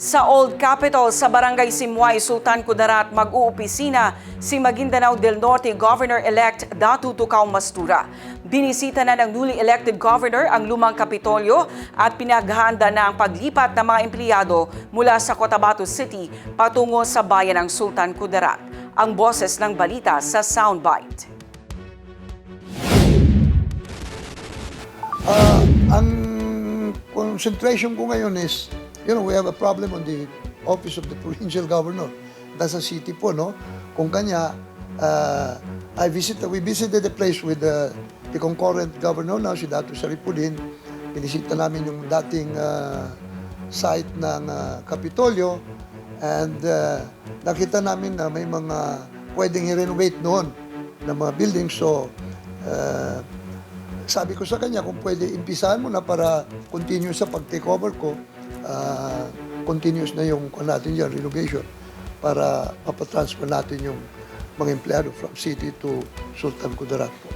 Sa Old Capitol sa Barangay Simway, Sultan Kudarat, mag-uupisina si Maguindanao del Norte Governor-elect Datu Tukaw Mastura. Binisita na ng newly elected governor ang lumang Kapitolyo at pinaghahanda na ang paglipat ng mga empleyado mula sa Cotabato City patungo sa bayan ng Sultan Kudarat. Ang boses ng balita sa Soundbite. Ah, ang concentration ko ngayon is, you know, we have a problem on the office of the provincial governor. That's a city po, no? Kung kanya, ah, I visited, we visited the place with the, the concurrent governor now, si Dato Saripulin. Pinisita namin yung dating ah, site ng ah, Kapitolyo and ah, nakita namin na may mga pwedeng i-renovate noon ng mga buildings. So, ah, sabi ko sa kanya kung pwede impisahan mo na para continuous sa pag-take over ko, ah, continuous na yung kung natin yan, renovation, para mapatransfer natin yung mga empleyado from city to Sultan Kudarat po.